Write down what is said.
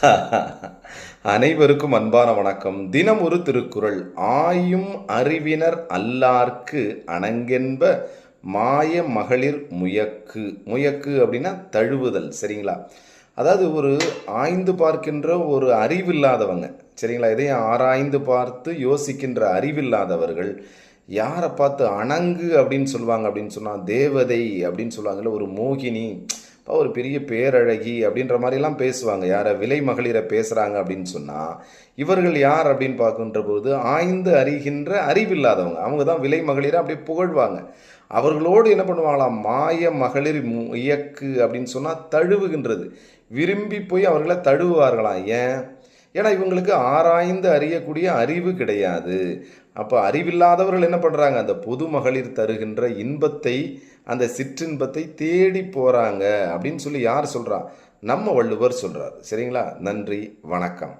அனைவருக்கும் அன்பான வணக்கம். தினம் ஒரு திருக்குறள். ஆயும் அறிவினர் அல்லார்க்கு அணங்கென்ப மாய மகளிர் முயக்கு. முயக்கு அப்படின்னா தழுவுதல் சரிங்களா? அதாவது ஒரு ஆய்ந்து பார்க்கின்ற ஒரு அறிவில்லாதவங்க சரிங்களா? இதையும் ஆராய்ந்து பார்த்து யோசிக்கின்ற அறிவில்லாதவர்கள் யாரை பார்த்து அணங்கு அப்படின்னு சொல்லுவாங்க அப்படின்னு சொன்னால் தேவதை அப்படின்னு சொல்லுவாங்கல்ல ஒரு மோகினி இப்போ ஒரு பெரிய பேரழகி அப்படின்ற மாதிரிலாம் பேசுவாங்க. யாரை விலை மகளிரை பேசுகிறாங்க அப்படின்னு சொன்னால் இவர்கள் யார் அப்படின்னு பார்க்குன்ற போது ஆய்ந்து அறிகின்ற அறிவில்லாதவங்க. அவங்க தான் விலை மகளிரை அப்படியே புகழ்வாங்க. அவர்களோடு என்ன பண்ணுவாங்களாம் மாய மகளிர் மு- இயக்கு அப்படின்னு சொன்னால் தழுவுகின்றது. விரும்பி போய் அவர்களை தழுவுவார்களாம். ஏன்? ஏன்னா இவங்களுக்கு ஆராய்ந்து அறியக்கூடிய அறிவு கிடையாது. அப்போ அறிவில்லாதவர்கள் என்ன பண்ணுறாங்க அந்த பொது மகளிர் தருகின்ற இன்பத்தை அந்த சிற்றின்பத்தை தேடி போகிறாங்க அப்படின்னு சொல்லி யார் சொல்கிறா நம்ம வள்ளுவர் சொல்கிறார் சரிங்களா? நன்றி வணக்கம்.